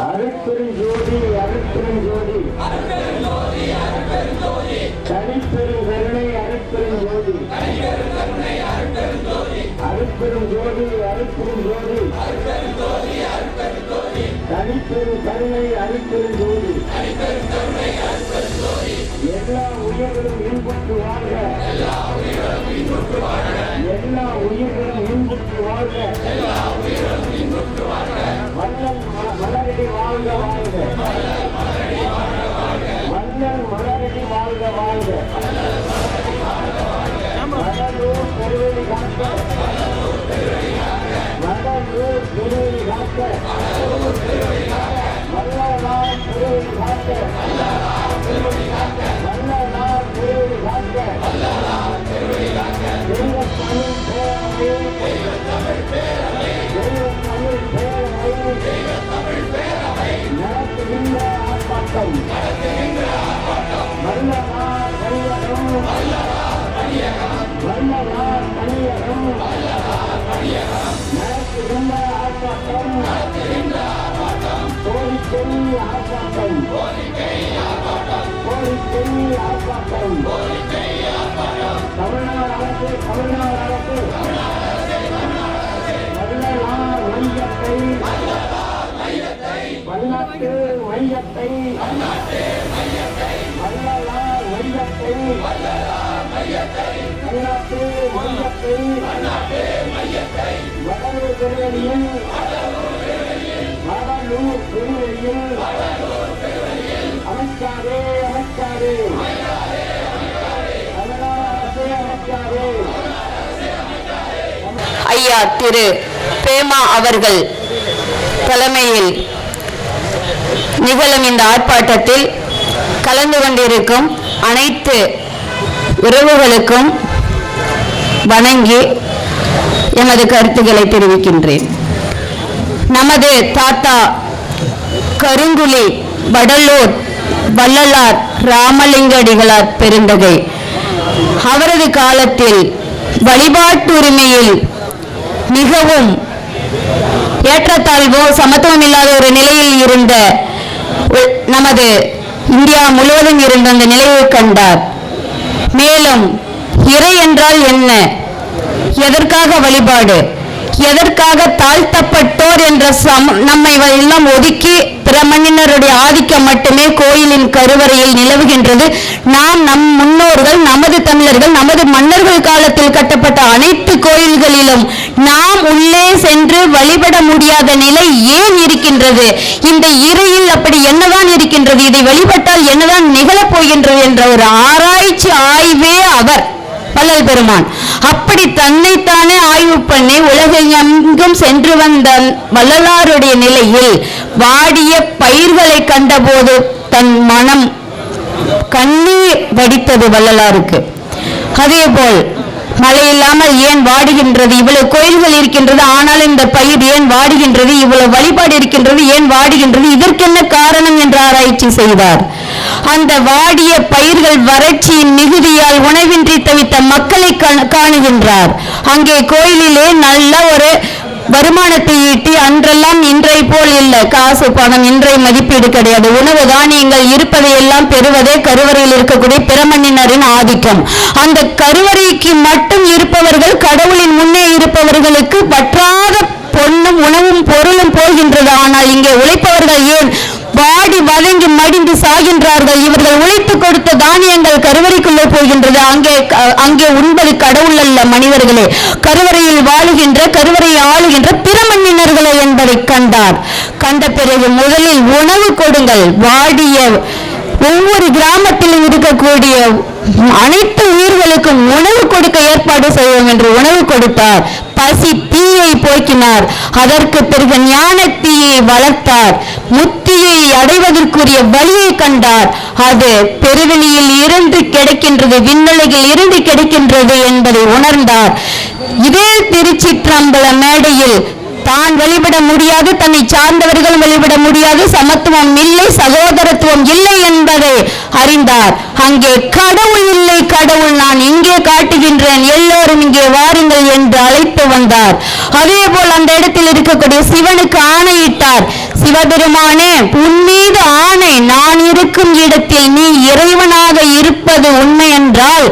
அருட்பெரும் ஜோதி அருட்பெரும் ஜோதி. தனிப்பெரும் கருணை அருட்பெரும் ஜோதி. அருட்பெரும் ஜோதி அருட்பெரும் ஜோதி. தனிப்பெரும் கருணை அருட்பெரும் ஜோதி. எல்லா உயிர்களும் இன்புற்று வாழ்க. எல்லா உயிர்களும் இன்புற்று வாழ்க. மலரடி வாழ்க வாழ்க. வள்ளல் மலரடி வாழ்க வாழ்க. ஆர்ப்பாட்டம் கோரிக்கை ஆர்ப்பாட்டம் கோரிக்கை ஆர்ப்பாட்டம் தமிழ்நாடு அரசு தமிழ்நாடு அரசு வல்லலார் மையத்தை பன்னாட்டு மையத்தை வள்ளலார் மையத்தை பன்னாட்டு மையத்தை வடலூர் திருவெளியில் வடலூர் திருவெளியில் அமைச்சாரே அமைச்சாரே தமிழ்நாடு அமைச்சாரே ஐயா திரு பேமா அவர்கள் தலைமையில் நிகழும் இந்த ஆர்ப்பாட்டத்தில் கலந்து கொண்டிருக்கும் அனைத்து உறவுகளுக்கும் வணங்கி எமது கருத்துக்களை தெரிவிக்கின்றேன். நமது தாத்தா கருங்குழி வடலூர் வள்ளலார் ராமலிங்கடிகளார் பெருந்தகை. அவரது காலத்தில் வழிபாட்டுரிமையில் மிகவும் ஏற்றத்தாழ்வோ சமத்துவம் இல்லாத ஒரு நிலையில் இருந்த நமது இந்தியா முழுவதும் இருந்த அந்த நிலையை கண்டார். மேலும் இறை என்றால் என்ன? எதற்காக வழிபாடு? எதற்காக தாழ்த்தப்பட்டோர் என்ற சம நம்மை எல்லாம் ஒதுக்கி பிரமணினருடைய ஆதிக்கம் மட்டுமே கோயிலின் கருவறையில் நிலவுகின்றது. நாம் நம் முன்னோர்கள் நமது தமிழர்கள் நமது மன்னர்கள் காலத்தில் கட்டப்பட்ட அனைத்து கோயில்களிலும் நாம் உள்ளே சென்று வழிபட முடியாத நிலை ஏன் இருக்கின்றது? இந்த இறையில் அப்படி என்னதான் இருக்கின்றது? இதை வழிபட்டால் என்னதான் நிகழப் போகின்றது என்ற ஒரு ஆராய்ச்சி ஆய்வே அவர் வள்ளல் பெருமான். அப்படி தன்னைத்தானே ஆய்வு பண்ணி உலகெங்கும் சென்று வந்த வள்ளலாருடைய நிலையில் வாடிய பயிர்களை கண்டபோது தன் மனம் கண்ணீர் வடித்தது வள்ளலாருக்கு. அதே போல் மழை இல்லாமல் ஏன் வாடுகின்றது? இவ்வளவு கோயில்கள் இருக்கின்றது ஆனால் இந்த பயிர் ஏன் வாடுகின்றது? இவ்வளவு வழிபாடு இருக்கின்றது ஏன் வாடுகின்றது? இதற்கென்ன காரணம் என்று ஆராய்ச்சி செய்தார். அந்த வாடிய பயிர்கள் வறட்சியின் மிகுதியால் உணவின்றி தவித்த மக்களை காணுகின்றார். அங்கே கோயிலிலே நல்ல ஒரு வருமானத்தை ஈட்டி அன்றெல்லாம் இன்றை போல் இல்லை. காசு பணம் இன்றை மதிப்பீடு கிடையாது. உணவு தானியங்கள் இருப்பதை எல்லாம் பெறுவதே கருவறையில் இருக்கக்கூடிய பிரமணினரின் ஆதிக்கம். அந்த கருவறைக்கு மட்டும் இருப்பவர்கள் கடவுளின் முன்னே இருப்பவர்களுக்கு பற்றாத பொண்ணும் உணவும் பொருளும் போகின்றது. ஆனால் இங்கே உழைப்பவர்கள் ஏன் வாடி வதங்கி மடிந்து சாகின்றார்கள். இவர்கள் உழைத்து கொடுத்த தானியங்கள் கருவறைக்குள்ளே போகின்றது. அங்கே அங்கே உண்பது கடவுள் அல்ல மனிதர்களே. கருவறையில் வாழுகின்ற கருவறையை ஆளுகின்ற பிற மன்னினர்களே என்பதை கண்டார். கண்ட பிறகு முதலில் உணவு கொடுங்கள். வாடிய ஒவ்வொரு கிராமத்திலும் இருக்கக்கூடிய அனைத்து உயிர்களுக்கும் உணவு கொடுக்க ஏற்பாடு செய்வோம் என்று உணவு கொடுத்தார். பசி தீயை போக்கினார். அதற்கு பிறகு ஞான தீயை வளர்த்தார். முத்தியை அடைவதற்குரிய வழியை கண்டார். அது பெருவெளியில் இருந்து கிடைக்கின்றது விண்ணுலகில் இருந்து கிடைக்கின்றது என்பதை உணர்ந்தார். இதே திருச்சிற்றம்பல மேடையில் தான் வழிபட முடியாது தன்னை சார்ந்தவர்கள் வழிபட முடியாது சமத்துவம் இல்லை சகோதரத்துவம் இல்லை அறிந்தார். அங்கே கடவுள் இல்லை கடவுள் நான் இங்கே காட்டுகின்றேன். எல்லோரும் இங்கே வாருங்கள் என்று அழைத்து வந்தார். அதே போல் அந்த இடத்தில் இருக்கக்கூடிய சிவனுக்கு ஆணையிட்டார். சிவபெருமானே உன் மீது ஆணை நான் இருக்கும் இடத்தில் நீ இறைவனாக இருப்ப இருப்பது உண்மை என்றால்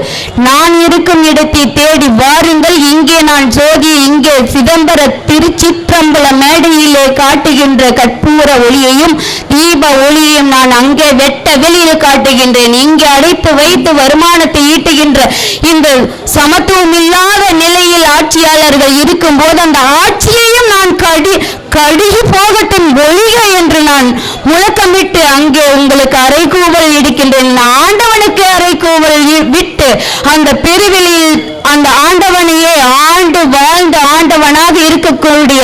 நான் இருக்கும் இடத்தை தேடி வாருங்கள். இங்கே நான் ஜோதி இங்கே சிதம்பர திருச்சிற்றம்பல மேடையிலே காட்டுகின்ற கற்பூர ஒளியையும் தீப ஒளியையும் நான் அங்கே வெட்ட வெளியில் காட்டுகின்றேன். இங்கே அடைத்து வைத்து வருமானத்தை ஈட்டுகின்ற இந்த சமத்துவம் இல்லாத நிலையில் ஆட்சியாளர்கள் இருக்கும் போது அந்த ஆட்சியையும் நான் கடி கழுகி போகட்டும் ஒழிக என்று நான் முழக்கமிட்டு அங்கே உங்களுக்கு அரைக்கூவல் இடிக்கின்றேன். நான் ஆண்டவனுக்கு அரைக்கூவல் விட்டு அந்த பெருவெளியில் அந்த ஆண்டவனையே ஆண்டு வாழ்ந்த ஆண்டவனாக இருக்கக்கூடிய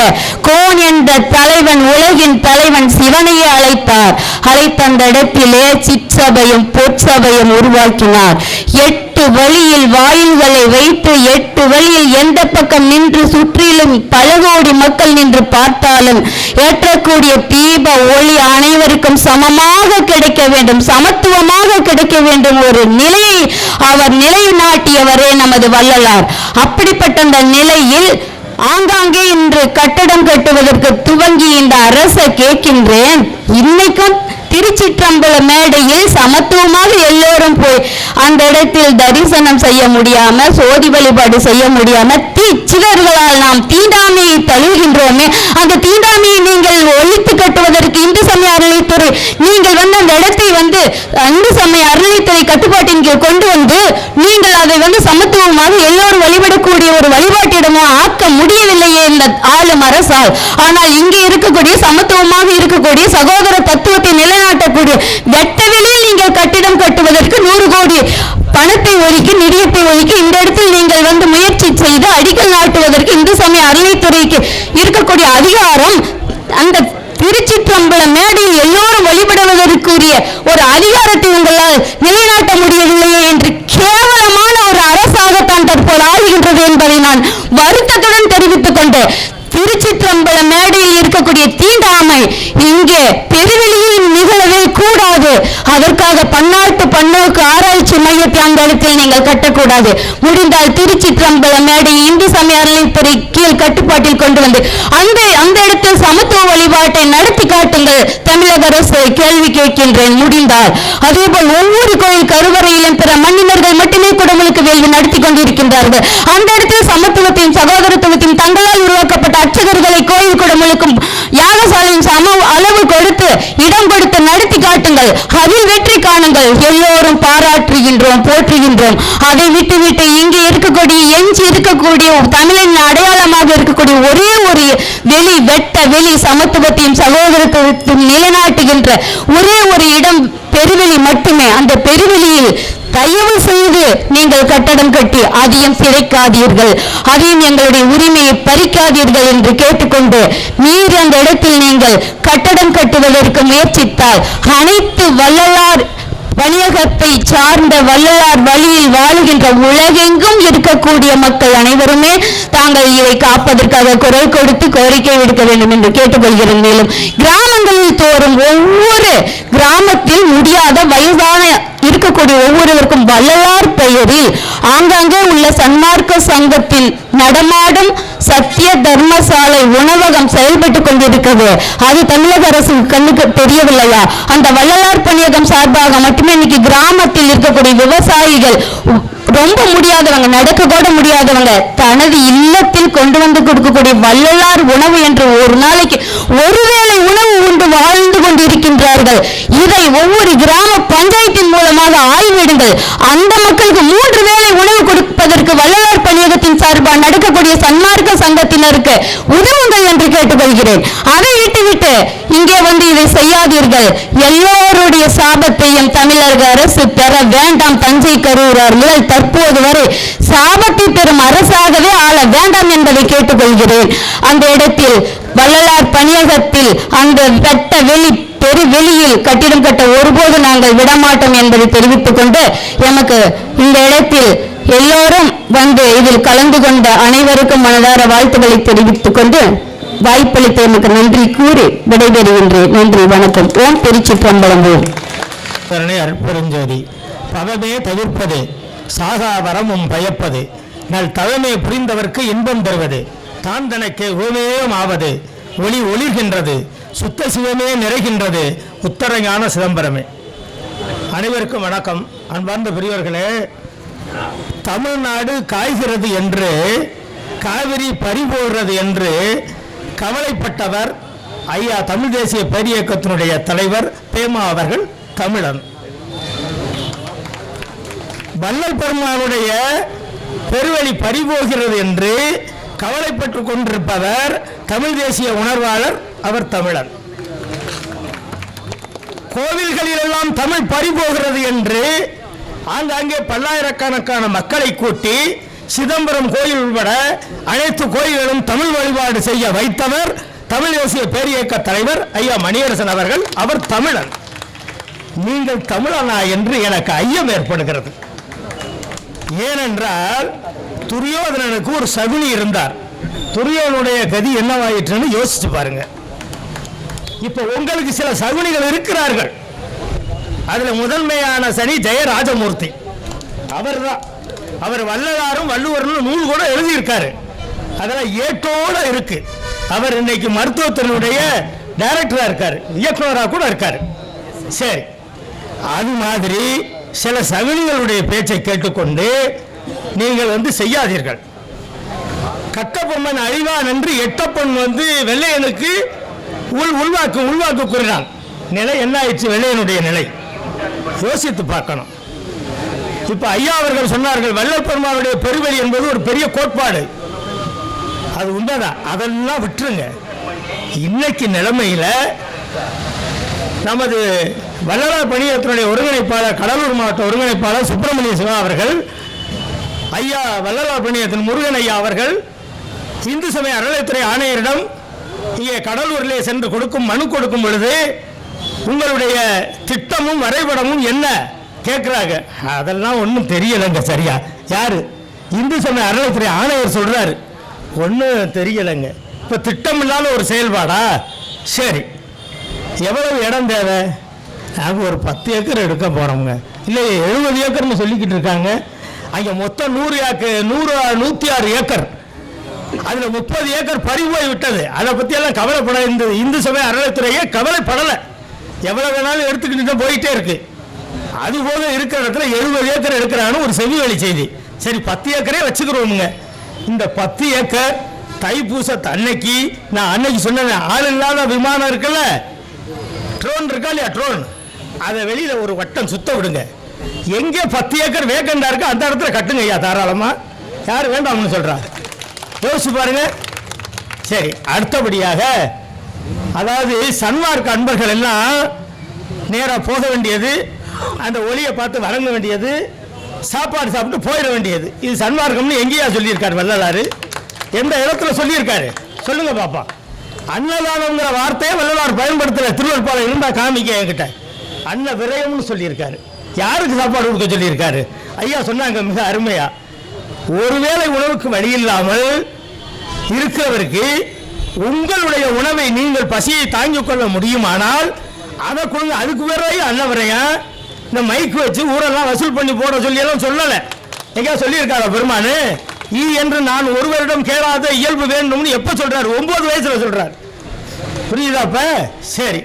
கோன் என்ற தலைவன் உலகின் தலைவன் சிவனையே அழைத்தார். அழைத்த அந்த இடத்திலே சிற்சபையும் பொற்சபையும் உருவாக்கினார். எட்டு வழியில் வாயில்களை வைத்து எட்டு வழியில் எந்த பக்கம் நின்று சுற்றிலும் பல கோடி மக்கள் நின்று பார்த்தாலும் ஏற்றக்கூடிய தீப ஒளி அனைவருக்கும் சமமாக கிடைக்க வேண்டும் சமத்துவமாக கிடைக்க வேண்டும். ஒரு நிலையை அவர் நிலைநாட்டியவரே நமது வள்ளலார். அப்படிப்பட்ட அந்த நிலையில் ஆங்காங்கே இன்று கட்டடம் கட்டுவதற்கு துவங்கி இந்த அரசை கேட்கின்றேன். இன்னைக்கும் திருச்சிற்றம்பல மேடையில் சமத்துவமாக எல்லோரும் போய் அந்த இடத்தில் தரிசனம் செய்ய முடியாம சோதி வழிபாடு செய்ய முடியாம தீச்சிதர்களால் நாம் தீண்டாமையை தழுகின்றோமே அந்த தீண்டாமையை நீங்கள் ஒழித்து கட்டுவதற்கு இந்து சமய அறநிலைத்துறை நீங்கள் வந்து அந்த இடத்தை வந்து இந்து சமய அறநிலைத்துறை கட்டுப்பாட்டின் கீழ் கொண்டு வந்து நீங்கள் அதை வந்து சமத்துவமாக எல்லோரும் வழிபடக்கூடிய ஒரு வழிபாட்டிடமோ ஆக்க முடியவில்லையே இந்த ஆளும் அரசால். ஆனால் இங்கே இருக்கக்கூடிய சமத்துவமாக இருக்கக்கூடிய சகோதர தத்துவத்தை நிலைநாட்டக்கூடிய வெட்டவிலே நீங்கள் கட்டிடம் கட்டுவதற்கு நூறு கோடி பணத்தை ஒதுக்கி நிதியத்தை ஒதுக்கி இந்த இடத்தில் நீங்கள் வந்து முயற்சி செய்து அடிக்கல் நாட்டுவதற்கு இந்து சமய அறநிலைத்துறைக்கு இருக்கக்கூடிய அதிகாரம் அந்த திருச்சிற்றம்பல மேடையில் எல்லோரும் வழிபடுவதற்குரிய ஒரு அதிகாரத்தை உங்களால் நிலைநாட்ட முடியவில்லையே என்று கேவலமான ஒரு அரசாகத்தான் தற்போது ஆளுகின்றது என்பதை நான் வருத்தத்துடன் தெரிவித்துக் கொண்டு திருச்சிற்றம்பல மேடையில் இருக்கக்கூடிய தீண்டாமை இங்கே பெருவெளியில் நிகழவே கூடாது. அதற்காக பன்னாட்டு பன்னோக்கு ஆராய்ச்சி மையத்தை அந்த இடத்தில் நீங்கள் கட்டக்கூடாது. முடிந்தால் திருச்சிற்றம்பல மேடையை இந்து சமய அறநிலைத்துறை கீழ் கட்டுப்பாட்டில் கொண்டு வந்து அந்த அந்த இடத்தில் சமத்துவ வழிபாட்டை நடத்தி காட்டுங்கள். தமிழக அரசு கேள்வி கேட்கின்றேன். முடிந்தால் அதேபோல் ஒவ்வொரு கோயில் கருவறையிலும் பிற மன்னினர்கள் மட்டுமே குடமுழுக்கு வேள்வி நடத்தி கொண்டிருக்கின்றார்கள். அந்த இடத்தில் சமத்துவத்தையும் சகோதரத்துவத்தையும் தங்களால் உருவாக்கப்பட்ட அர்ச்சகர்களை கோயில் குடமுழுக்கும் யாகசாலையும் சம அளவு கொடுத்து இடம் கொடுத்து நடத்தி காட்டுங்கள். அதில் வெற்றி காணுங்கள். எல்லோரும் பாராட்டுகின்றோம் போற்றுகின்றோம். அதை விட்டுவிட்டு இங்கே இருக்கக்கூடிய எஞ்சி இருக்கக்கூடிய தமிழின் அடையாளமாக இருக்கக்கூடிய ஒரே ஒரு வெளி வெட்ட வெளி சமத்துவத்தையும் சகோதரத்துவத்தையும் நிலைநாட்டுகின்ற ஒரே ஒரு இடம் பெருவெளி மட்டுமே. அந்த பெருவெளியில் தயவு செய்து நீங்கள் கட்டடம் கட்டி அதையும் சிதைக்காதீர்கள். அதையும் எங்களுடைய உரிமையை பறிக்காதீர்கள் என்று கேட்டுக்கொண்டு மீறி அந்த இடத்தில் நீங்கள் கட்டடம் கட்டுவதற்கு முயற்சித்தால் அனைத்து வள்ளலார் வணிகத்தை சார்ந்த வள்ளலார் வழியில் வாழுகின்ற உலகெங்கும் இருக்கக்கூடிய மக்கள் அனைவருமே தாங்கள் இதை காப்பதற்காக குரல் கொடுத்து கோரிக்கை விடுக்க வேண்டும் என்று கேட்டுக்கொள்கிறேன். மேலும் கிராமங்களில் தோறும் ஒவ்வொரு கிராமத்தில் முடியாத வயதான இருக்கக்கூடிய ஒவ்வொருவருக்கும் வள்ளலார் பெயரில் ஆங்காங்கே உள்ள சன்மார்க்க சங்கத்தில் நடமாடும் சத்திய தர்மசாலை உணவகம் செயல்பட்டுக் கொண்டிருக்கிறது. அது தமிழக அரசு கண்ணுக்கு தெரியவில்லையா? அந்த வள்ளலார் பணியகம் சார்பாக மட்டுமே இன்னைக்கு கிராமத்தில் இருக்கக்கூடிய விவசாயிகள் ரொம்ப முடியாதவங்க நடக்க கூட முடியாதவங்க தனது இல்லத்தில் கொண்டு வந்து கொடுக்கக்கூடிய வள்ளலார் உணவு என்று ஒரு நாளைக்கு ஒருவேளை உணவு உண்டு வாழ்ந்து கொண்டிருக்கின்றார்கள். இதை ஒவ்வொரு கிராம பஞ்சாயத்தின் மூலமாக ஆய்விடுங்கள். அந்த மக்களுக்கு மூன்று வேளை உணவு கொடுப்பதற்கு வள்ளலார் பணியகத்தின் சார்பாக நடக்கக்கூடிய சன்மார்க்க சங்கத்தினருக்கு உதவுங்கள் என்று கேட்டுக்கொள்கிறேன். அதை விட்டுவிட்டு இங்கே வந்து இதை செய்யாதீர்கள். எல்லோருடைய சாபத்தையும் தமிழக அரசு பெற வேண்டாம். தஞ்சை கரூர் முதல் தற்போது வரை சாபத்தை பெறும் அரசாகவே ஆள வேண்டாம் என்பதை கேட்டுக்கொள்கிறேன். அந்த இடத்தில் வள்ளலார் பணியகத்தில் அந்த வெட்ட வெளி பெரு வெளியில் கட்டிடம் கட்ட ஒருபோது நாங்கள் விடமாட்டோம் என்பதை தெரிவித்துக் கொண்டு எமக்கு இந்த இடத்தில் எல்லோரும் வந்து இதில் கலந்து கொண்ட அனைவருக்கும் மனதார வாழ்த்துக்களை தெரிவித்துக் கொண்டு வாய்ப்பளித்த எமக்கு நன்றி கூறி விடைபெறுகின்றேன். நன்றி வணக்கம். ஓம் திருச்சிற்றம்பலம் ஓம் அற்பெருஞ்சோதி பவமே தவிர்ப்பது. சாகா வரமும் பயப்பது. நல் தவமே புரிந்தவர்க்கு இன்பம் தருவது. தான் தனக்கு ஓமேயம் ஆவது. ஒளி ஒளிர்கின்றது. சுத்த சிவமே நிறைகின்றது. உத்தரஞான சிதம்பரமே. அனைவருக்கும் வணக்கம். அன்பார்ந்த பெரியவர்களே தமிழ்நாடு காய்கிறது என்று காவிரி பறிபோடுறது என்று கவலைப்பட்டவர் ஐயா தமிழ் தேசிய பேரியக்கத்தினுடைய தலைவர் பேமா அவர்கள் தமிழன். வள்ளல் பெருமானுடைய பெருவழி பறிபோகிறது என்று கவலைப்பட்டு கொண்டிருப்பவர் தமிழ் தேசிய உணர்வாளர் அவர் தமிழன். கோவில்களிலெல்லாம் தமிழ் பறிபோகிறது என்று ஆங்காங்கே பல்லாயிரக்கணக்கான மக்களை கூட்டி சிதம்பரம் கோயில் உட்பட அனைத்து கோயில்களும் தமிழ் வழிபாடு செய்ய வைத்தவர் தமிழ் தேசிய பேரியக்க தலைவர் ஐயா மணியரசன் அவர்கள் அவர் தமிழன். நீங்கள் தமிழனா என்று எனக்கு ஐயம் ஏற்படுகிறது. ஏனென்றால் துரியோதனனுக்கு ஒரு சகுனி இருந்தார். துரியோனுடைய கதி என்னவாயிற்றுன்னு யோசிச்சு பாருங்க. இப்போ உங்களுக்கு சில சகுனிகள் இருக்கிறார்கள். அதில் முதன்மையான சனி ஜெயராஜமூர்த்தி. அவர்தான். அவர் வள்ளலாரும் வள்ளுவரும் நூல் கூட எழுதியிருக்காரு. அதெல்லாம் ஏட்டோட இருக்கு. அவர் இன்னைக்கு மருத்துவத்தினுடைய டைரக்டராக இருக்கார். இயக்குனராக கூட இருக்கார். சரி. அது மாதிரி சில சகுனிகளுடைய பேச்சை கேட்டுக்கொண்டு நீங்கள் வந்து செய்யாதீர்கள். கட்டபொம்மன் அழிவான் என்று எட்டப்பொன் வந்து வெள்ளையனுக்கு உள் உள்வாக்கு உள்வாக்கு கூறினான். நிலை என்ன ஆயிடுச்சு வெள்ளையனுடைய நிலை. யோசித்து பார்க்கணும். இப்ப ஐயா அவர்கள் சொன்னார்கள் வெள்ளப்பெருமாவுடைய பெருவெளி என்பது ஒரு பெரிய கோட்பாடு. அது உண்மைதான். அதெல்லாம் விட்டுருங்க. இன்னைக்கு நிலைமையில நமது வல்லலார் பணியத்தினுடைய ஒருங்கிணைப்பாளர் கடலூர் மாவட்ட ஒருங்கிணைப்பாளர் சுப்பிரமணிய சிவா அவர்கள் ஐயா வல்லலார் பணியத்தின் முருகன் ஐயா அவர்கள் இந்து சமய அறநிலைத்துறை ஆணையரிடம் இங்கே கடலூரிலே சென்று கொடுக்கும் மனு கொடுக்கும் பொழுது உங்களுடைய திட்டமும் வரைபடமும் என்ன கேட்குறாங்க? அதெல்லாம் ஒன்றும் தெரியலைங்க சரியா. யார்? இந்து சமய அறநிலைத்துறை ஆணையர் சொல்கிறார் ஒன்றும் தெரியலைங்க. இப்போ திட்டம் இல்லாத ஒரு செயல்பாடா? சரி. எவ்வளவு இடம் தேவை? நாங்கள் ஒரு பத்து ஏக்கர் எடுக்க போகிறோங்க இல்லை எழுபது ஏக்கர்னு சொல்லிக்கிட்டு இருக்காங்க. அங்கே மொத்தம் நூறு ஏக்கர் நூறு நூற்றி ஆறு ஏக்கர். அதில் முப்பது ஏக்கர் பறிபோய் விட்டது. அதை பற்றியெல்லாம் கவலைப்பட இந்த இந்து சமய அறநிலைத்துறையே கவலைப்படலை. எவ்வளோ வேணாலும் எடுத்துக்கிட்டு தான் போயிட்டே இருக்குது அது போக இருக்கிற இடத்துல எழுபது ஏக்கர் எடுக்கிறான்னு ஒரு செவி வழி செய்தி. சரி பத்து ஏக்கரே வச்சுக்கிறோமுங்க. இந்த பத்து ஏக்கர் தைப்பூச அன்னைக்கு நான் அன்னைக்கு சொன்னேன் ஆள் இல்லாத விமானம் இருக்குல்ல? ட்ரோன் இருக்கா இல்லையா ட்ரோன் அதை வெளியில் ஒரு வட்டம் சுத்த விடுங்க. எங்கே பத்து ஏக்கர் வேக்கண்டா இருக்கு அந்த இடத்துல கட்டுங்க ஐயா தாராளமாக யார் வேண்டாம்னு சொல்கிறாரு யோசிச்சு பாருங்க. சரி அடுத்தபடியாக அதாவது சன்மார்க் அன்பர்கள் எல்லாம் நேராக போக வேண்டியது அந்த ஒளியை பார்த்து வணங்க வேண்டியது சாப்பாடு சாப்பிட்டு போயிட வேண்டியது. இது சன்மார்க்கம்னு எங்கேயா சொல்லியிருக்காரு வள்ளலாறு எந்த இடத்துல சொல்லியிருக்காரு? சொல்லுங்க பாப்பா. அன்னதானம்ங்கிற வார்த்தையை வள்ளலார் பயன்படுத்தல திருவள்ளுவர் இருந்தா காமிக்க என்கிட்ட. அன்ன விரயம்னு சொல்லியிருக்காரு. யாருக்கு சாப்பாடு கொடுக்க சொல்லியிருக்காரு? ஐயா சொன்னாங்க மிக அருமையா. ஒருவேளை உணவுக்கு வழி இல்லாமல் இருக்கிறவருக்கு உங்களுடைய உணவை நீங்கள் பசியை தாங்கிக் கொள்ள முடியுமானால் அதை கொடுங்க. அதுக்கு வேறைய அன்னவரையா இந்த மைக் வச்சு ஊரெல்லாம் வசூல் பண்ணி போட சொல்லி எல்லாம் சொல்லலை. எங்கேயா சொல்லியிருக்காரா பெருமானு? ஈ என்று நான் ஒருவரிடம் கேளாத இயல்பு வேண்டும்னு எப்போ சொல்கிறார் ஒம்பது வயசில் சொல்கிறார் புரியுதாப்ப சரி.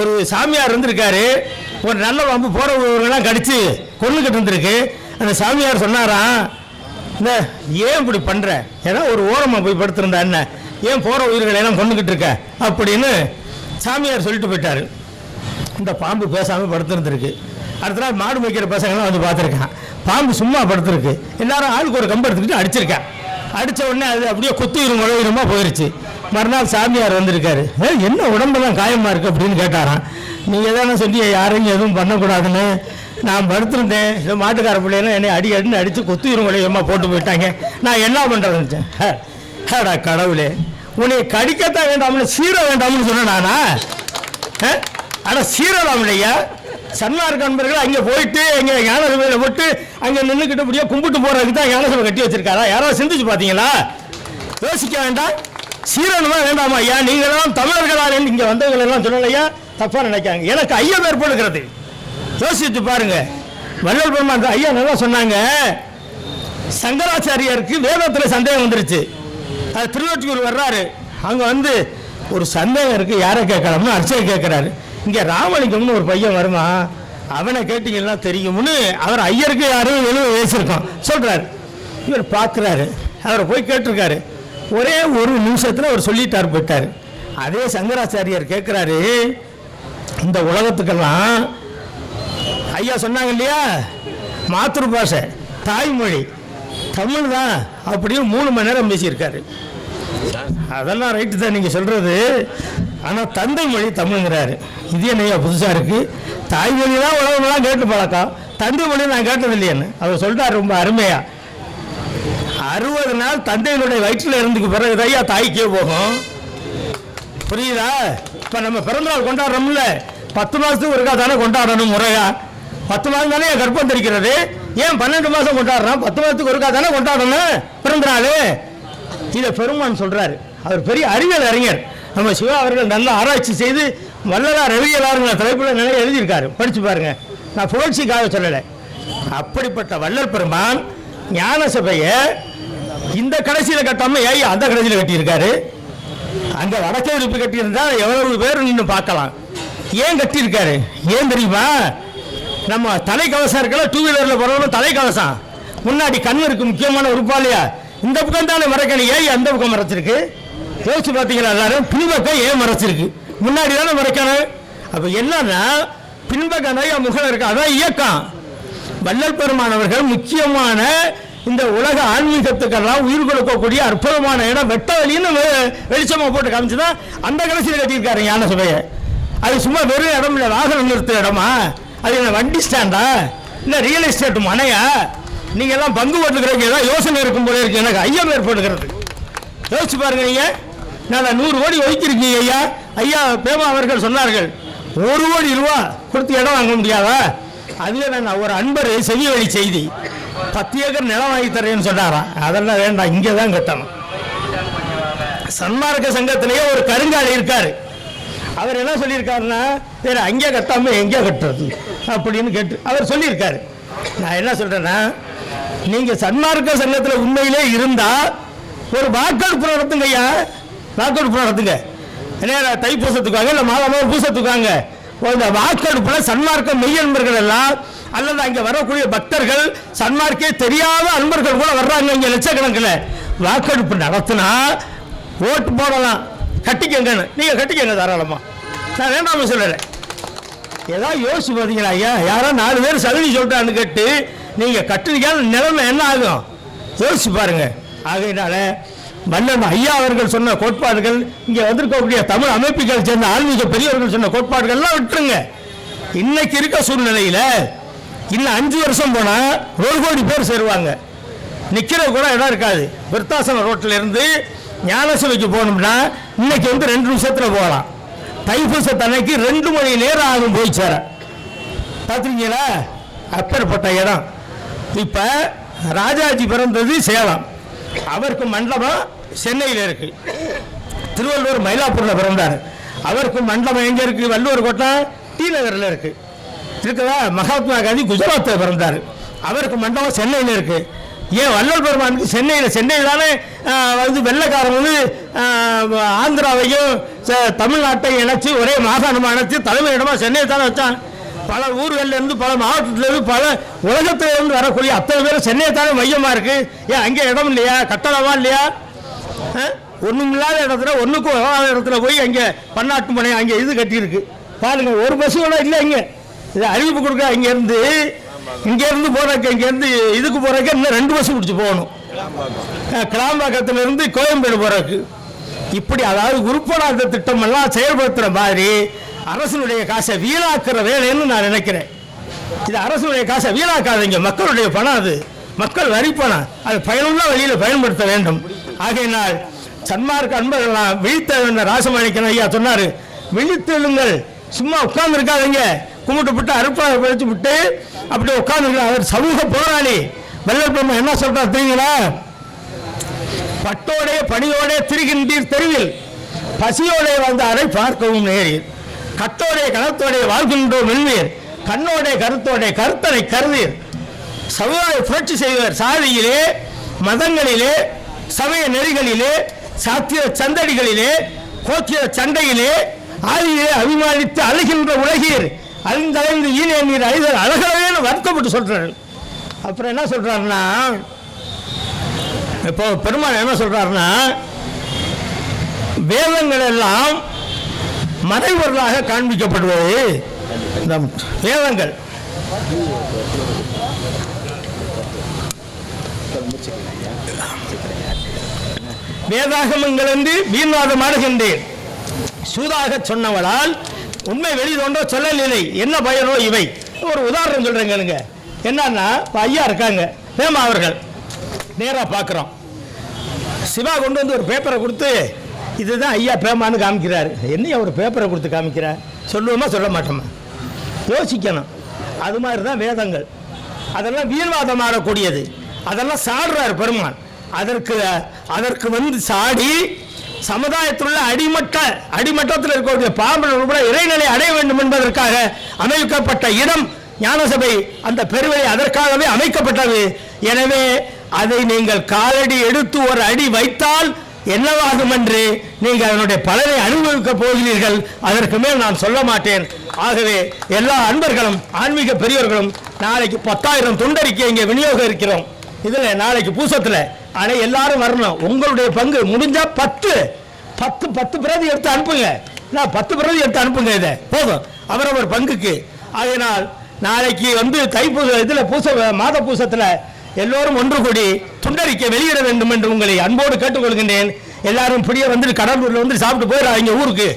ஒரு சாமியார் இருந்திருக்காரு. ஒரு நல்ல வம்பு போறவங்களாம் கடிச்சு கொண்டுகிட்டு இருந்திருக்கு. அந்த சாமியார் சொன்னாராம் இந்த ஏன் இப்படி பண்ணுற ஏன்னா ஒரு ஓரமாக போய் படுத்திருந்தா என்ன? ஏன் போகிற உயிர்களை எல்லாம் கொண்டுகிட்டு இருக்க? அப்படின்னு சாமியார் சொல்லிட்டு போயிட்டாரு. இந்த பாம்பு பேசாமல் படுத்திருந்திருக்கு. அடுத்த நாள் மாடு மேய்க்கிற பசங்களாம் வந்து பார்த்துருக்கான் பாம்பு சும்மா படுத்துருக்கு. எல்லாரும் ஆளுக்கு ஒரு கம்பு எடுத்துக்கிட்டு அடிச்சிருக்கேன் அடித்த உடனே அது அப்படியே குத்துயிரும் குழவிருமா போயிடுச்சு மறுநாள் சாமியார் வந்திருக்காரு. "ஏ, என்ன உடம்பெல்லாம் காயமாக இருக்குது அப்படின்னு கேட்டாராம். நீங்கள் தானே சொல்லி யாரையும் எதுவும் பண்ணக்கூடாதுன்னு. நான் படுத்திருந்தேன். இந்த மாட்டுக்கார பிள்ளைலாம் என்னை அடி அடின்னு அடித்து குத்துயிரும் குழவிருமா போட்டு போயிட்டாங்க. நான் என்ன பண்றதுன்னு ஹேடா கடவுளே உன்னை கடிக்கத்தான் வேண்டாம்னு சீர வேண்டாம்னு சொன்னேன் நானா? ஆனால் சீரலாம் இல்லையா? சன்மார்க்க நண்பர்கள் அங்கே போயிட்டு அங்கே ஞானசபையில் போட்டு அங்கே நின்றுக்கிட்டு முடியும் கும்பிட்டு போகிறதுக்கு தான் ஞானசபை கட்டி வச்சிருக்காரா? யாராவது சிந்திச்சு பார்த்தீங்களா? யோசிக்க வேண்டாம். சீரனுமா வேண்டாமா ஐயா? நீங்களாம் தமிழர்களா இங்கே வந்தவங்க எல்லாம் சொல்லலையா தப்பாக நினைக்காங்க எனக்கு ஐயம் ஏற்படுகிறது. யோசிச்சு பாருங்க. வள்ளல் பெருமான் ஐயா நல்லா சொன்னாங்க. சங்கராச்சாரியாருக்கு வேதத்தில் சந்தேகம் வந்துருச்சு. அது திருவொற்றியூர் வர்றாரு. அங்கே வந்து ஒரு சந்தேகம் இருக்கு. யாரை கேட்கலாம்னு அர்ச்சனை கேட்குறாரு. இங்கே ராமலிங்கம்னு ஒரு பையன் வருமா? அவனை கேட்டிங்கன்னா தெரியும்னு அவர் ஐயருக்கு யாரும் எழுத பேசியிருக்கான் சொல்கிறார் இவர் பார்க்குறாரு அவரை போய் கேட்டிருக்காரு. ஒரே ஒரு நிமிஷத்தில் அவர் சொல்லிட்டார் போயிட்டார். அதே சங்கராச்சாரியார் கேட்குறாரு இந்த உலகத்துக்கெல்லாம் ஐயா சொன்னாங்க இல்லையா? மாத்திரு பாஷை தாய்மொழி தமிழ் தான் அப்படின்னு மூணு மணி நேரம் பேசியிருக்காரு. அதெல்லாம் ரைட்டு தான் நீங்கள் சொல்கிறது ஆனால் தந்தை மொழி தமிழ்ங்கிறாரு. இது என்னையா புதுசாக இருக்குது தாய்மொழி தான் உலகமெல்லாம் கேட்டு பழக்கம். தந்தை மொழி நான் கேட்டது இல்லையேன்னு அவர் சொல்லிட்டார் ரொம்ப அருமையாக அறுபது நாள் தந்தையினுடைய வயிற்றில் இருந்துக்கு பிறகு தையா தாய்க்கே போகும். புரியுதா? இப்போ நம்ம பிறந்தநாள் கொண்டாடுறோம்ல. பத்து மாதத்துக்கு ஒருக்கா தானே கொண்டாடணும் முறையா? பத்து மாதம் தானே என் கர்ப்பம் தெரிக்கிறது ஏன் பன்னெண்டு மாதம் கொண்டாடுறோம் பத்து மாதத்துக்கு ஒருக்கா தானே கொண்டாடணும் பிறந்தநாள்? இதை பெருமான் சொல்கிறாரு அவர் பெரிய அறிவியல் அறிஞர். நம்ம சிவா அவர்கள் நல்ல ஆராய்ச்சி செய்து வல்லலார் ரவியலாருங்கிற தலைப்பில் நிறைய எழுதியிருக்காரு. படிச்சு பாருங்க. நான் புகழ்ச்சிக்காக சொல்லலை. அப்படிப்பட்ட வள்ளல் பெருமான் ஞான சபையை இந்த கடைசியில் கட்டாமல் ஏய் அந்த கடைசியில் கட்டியிருக்காரு. அங்கே வடக்கே விருப்பி கட்டியிருந்தால் எவ்வளவு பேர் நின்று பார்க்கலாம். ஏன் கட்டியிருக்காரு? ஏன் தெரியுமா? நம்ம தலைக்கவசம் இருக்கல டூ வீலரில் போகிறவங்க தலைக்கவசம் முன்னாடி கண் இருக்கு முக்கியமான உறுப்பாளியா? இந்த பக்கம் தானே மறைக்கணும் ஏய் அந்த பக்கம் மறைச்சிருக்கு? யோசிச்சு பார்த்தீங்களா எல்லாரும்? பின்பக்கம் ஏன் மறைச்சிருக்கு? முன்னாடி தானே மறைக்கணும். அப்போ என்னன்னா பின்பக்கம் தான் முகம் இருக்கு. அதான் இயக்கம். வள்ளல் பெருமானவர்கள் முக்கியமான இந்த உலக ஆன்மீகத்துக்கெல்லாம் உயிர் கொடுக்கக்கூடிய அற்புதமான இடம் வெட்ட வழின்னு வெளிச்சமாக போட்டு போட்டு காமிச்சுதான் அந்த கடைசியில் கட்டியிருக்காரு ஞான சபையை. அது சும்மா வெறும் இடம் இல்லை வாகனம் நிறுத்துற இடமா? அது என்ன வண்டி ஸ்டாண்டா? இல்லை ரியல் எஸ்டேட் மனையா? நீங்கள் எல்லாம் பங்கு போட்டுக்கிறதுக்கு ஏதாவது யோசனை இருக்கும் போல இருக்கு. எனக்கு ஐயம் ஏற்படுகிறது. யோசிச்சு பாருங்க நீங்கள் நான் நூறு கோடி ஒதுக்கிருக்கீங்க ஐயா. ஐயா பேமா அவர்கள் சொன்னார்கள் ஒரு கோடி ரூபா கொடுத்து இடம் வாங்க முடியாதா? அதுவே நான் ஒரு அன்பர் செவி வழி செய்தி. பத்து ஏக்கர் நிலம் வாங்கி தரேன்னு சொன்னாராம் அதெல்லாம் வேண்டாம் இங்கே தான் கட்டணும். சன்மார்க்க சங்கத்திலேயே ஒரு கருங்காலி இருக்காரு. அவர் என்ன சொல்லியிருக்காருன்னா வேற அங்கே கட்டாமல் எங்கே கட்டுறது? அப்படின்னு கேட்டு அவர் சொல்லியிருக்காரு. நான் என்ன சொல்றேன்னா நீங்க சன்மார்க்க சங்கத்தில் உண்மையிலே இருந்தால் ஒரு வாக்கெடுப்பு நடத்துங்க ஐயா. வாக்கெடுப்பு நடத்துங்க என்ன தைப்பூசத்துக்கு வாங்க இல்லை மாதம் பூசத்துக்கு வாங்க இந்த வாக்கெடுப்பில் சன்மார்க்க மெய்யன்பர்கள் எல்லாம் அல்லது அங்கே வரக்கூடிய பக்தர்கள் சன்மார்க்கே தெரியாத அன்பர்கள் கூட வர்றாங்க இங்கே லட்சக்கணக்கில். வாக்கெடுப்பு நடத்தினா ஓட்டு போடலாம். கட்டிக்கங்கன்னு. நீங்கள் கட்டிக்கங்க தாராளமாக நான் வேண்டாம சொல்லலை. ஏதாவது யோசிச்சு பார்த்தீங்களா ஐயா? யாரோ நாலு பேர் சகுனி சொல்லிட்டான்னு கேட்டு நீங்கள் கட்டுறீங்க நிலைமை என்ன ஆகும்? யோசிச்சு பாருங்க. ஆகையினால மன்னன் ஐயா அவர்கள் சொன்ன கோட்பாடுகள் இங்கே வந்திருக்கக்கூடிய தமிழ் அமைப்புகள் சேர்ந்த ஆன்மீக பெரியவர்கள் சொன்ன கோட்பாடுகள்லாம் விட்டுருங்க. இன்னைக்கு இருக்க சூழ்நிலையில் இன்னும் அஞ்சு வருஷம் போனால் ஒரு கோடி பேர் சேருவாங்க. நிற்கிற கூட இடம் இருக்காது. விருத்தாசனம் ரோட்டில் இருந்து ஞானசபைக்கு போகணும்னா இன்னைக்கு வந்து ரெண்டு நிமிஷத்தில் போகலாம். தைப்பூசத்தன்னைக்கு ரெண்டு மணி நேரம் ஆகும் போய் சேர. பார்த்துருக்கீங்களா அப்பேற்பட்ட இடம். இப்போ ராஜாஜி பிறந்தது சேலம். அவருக்கு மண்டபம் சென்னையில் இருக்கு. திருவள்ளூர் மயிலாப்பூரில் பிறந்தார். அவருக்கு மண்டபம் எங்கே இருக்கு? வள்ளுவர் கோட்டை டி நகரில் இருக்கு. இருக்குதா? மகாத்மா காந்தி குஜராத்தில் பிறந்தார். அவருக்கு மண்டபம் சென்னையில் இருக்கு. ஏன் வள்ளல் பெருமானுக்கு சென்னையில் சென்னையில் தானே வந்து வெள்ளக்காரன் வந்து ஆந்திராவையும் ச- தமிழ்நாட்டையும் இணைச்சி ஒரே மாகாணமாக இணைச்சி தலைமையிடமாக சென்னையை தானே வச்சான்? பல ஊர்கள்ல இருந்து பல மாவட்டத்திலிருந்து பல உலகத்திலிருந்து வரக்கூடிய அத்தனை பேர் சென்னை தானே மையமாக இருக்கு? ஏன் அங்கே இடம் இல்லையா? கட்டணமா இல்லையா? ஒன்றும் இல்லாத இடத்துல ஒன்றுக்கும் இல்லாத இடத்துல போய் அங்கே பன்னாட்டு மனை அங்கே இது கட்டியிருக்கு. பாருங்கள் ஒரு பஸ் கூட இல்லை இங்கே. இது அறிவிப்பு கொடுக்க இங்கேருந்து இங்கேருந்து போகிறக்கு இங்கேருந்து இதுக்கு போகிறக்கு இன்னும் ரெண்டு பஸ் பிடிச்சி போகணும். அஹ், கோயம்பேடு போகிறக்கு இப்படி அதாவது உருப்படாத திட்டம் எல்லாம் செயல்படுத்துகிற மாதிரி அரசனுடைய காசை வீணாக்குற வேலைன்னு நான் நினைக்கிறேன். இது அரசுடைய காசை வீணாக்காதீங்க. மக்களுடைய பணம் அது. மக்கள் வரி பணம். அது பயனுள்ள வழியில் பயன்படுத்த வேண்டும். ஆகையினால் சன்மார்க்க அன்பர்களாம் விழித்த ராசமாணிக்கன் ஐயா சொன்னார் விழித்தெழுங்கள். சும்மா உட்கார்ந்து இருக்காதீங்க கும்பிட்டு விட்டு அறுப்பாக படிச்சு விட்டு அப்படி உட்கார்ந்து அவர் சமூக போராளி. வள்ளல் பொம்மை என்ன சொல்றா தெரியுங்களா? பட்டோடைய பணியோடே திரிகின்றீர் தெருவில். பசியோடே வந்தாரை பார்க்கவும் நேரில். கட்டோடைய கணத்தோடைய வாழ்கின்றோம் மெல்வீர் கண்ணோடைய கருத்தோடைய கருத்தனை கருதீர் சமுதாய புரட்சி செய்வர் சாதியிலே மதங்களிலே சமய நெறிகளிலே சாத்திய சந்தடிகளிலே கோத்திய சண்டையிலே ஆதியிலே அபிமானித்து அழுகின்ற உலகீர். அழிந்தடைந்து ஈனே நீர் அழிதல் அழகவேன்னு வருத்தப்பட்டு சொல்றாரு. அப்புறம் என்ன சொல்றாருன்னா இப்போ பெருமாள் என்ன சொல்றாருன்னா வேதங்கள் எல்லாம் மறைவர்களாக காண்பிக்கப்படுவது இந்த வேதங்கள். வேதாகமங்கள் என்று வீண்வாதம் ஆடுகின்றேன். சூதாக சொன்னவளால் உண்மை வெளிதோன்ற சொல்லலில்லை. என்ன பயனோ இவை. ஒரு உதாரணம் சொல்றேங்க என்னன்னா இப்போ ஐயா இருக்காங்க வேமா அவர்கள். நேராக பார்க்குறோம் சிவா கொண்டு வந்து ஒரு பேப்பரை கொடுத்து இதுதான் ஐயா பேமான்னு காமிக்கிறாரு. என்னையா ஒரு பேப்பரை கொடுத்து காமிக்கிறார் சொல்லுவோமா சொல்ல மாட்டோமா? யோசிக்கணும். அது மாதிரி தான் வேதங்கள். அதெல்லாம் வீண்வாதம் ஆடக்கூடியது. அதெல்லாம் சாடுறார் பெருமான். அதற்கு அதற்கு வந்து சாடி சமுதாயத்தில் உள்ள அடிமட்ட அடிமட்டத்தில் இருக்கக்கூடிய பாம்பன் கூட இறைநிலை அடைய வேண்டும் என்பதற்காக அமைக்கப்பட்ட இடம் ஞானசபை அந்த பெருவழி அதற்காகவே அமைக்கப்பட்டது. எனவே அதை நீங்கள் காலடி எடுத்து ஒரு அடி வைத்தால் என்னவாகும் என்று நீங்கள் அதனுடைய பலனை அனுபவிக்கப் போகிறீர்கள். அதற்கு மேல் நான் சொல்ல மாட்டேன். ஆகவே எல்லா அன்பர்களும் ஆன்மீக பெரியவர்களும் நாளைக்கு பத்தாயிரம் துண்டறிக்கை இங்கே விநியோகம் இருக்கிறோம். இதில் நாளைக்கு பூசத்தில் ஆனால் எல்லாரும் வரணும். உங்களுடைய பங்கு முடிஞ்சால் பத்து பத்து பத்து பிரதி எடுத்து அனுப்புங்க. நான் பத்து பிரதி எடுத்து அனுப்புங்க இதை. போதும். அவரவர் பங்குக்கு. அதனால் நாளைக்கு வந்து தைப்பூச இதில் பூச மாத பூசத்தில் எல்லோரும் ஒன்று கூடி துண்டறிக்கை வெளியிட வேண்டும் என்று உங்களை அன்போடு கேட்டுக்கொள்கின்றேன். எல்லாரும் பிடிய வந்து கடலூரில் வந்து சாப்பிட்டு போயிடறாங்க ஊருக்கு.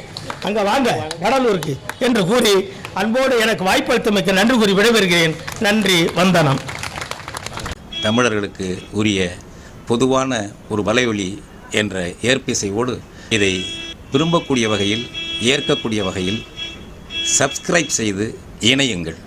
அங்கே வாங்க கடலூருக்கு என்று கூறி அன்போடு எனக்கு வாய்ப்பளித்தமைக்கு நன்றி கூறி விடைபெறுகிறேன். நன்றி வந்தனம். தமிழர்களுக்கு உரிய பொதுவான ஒரு வலையொலி என்ற ஏற்பிசையோடு இதை விரும்பக்கூடிய வகையில் ஏற்கக்கூடிய வகையில் சப்ஸ்கிரைப் செய்து இணையுங்கள்.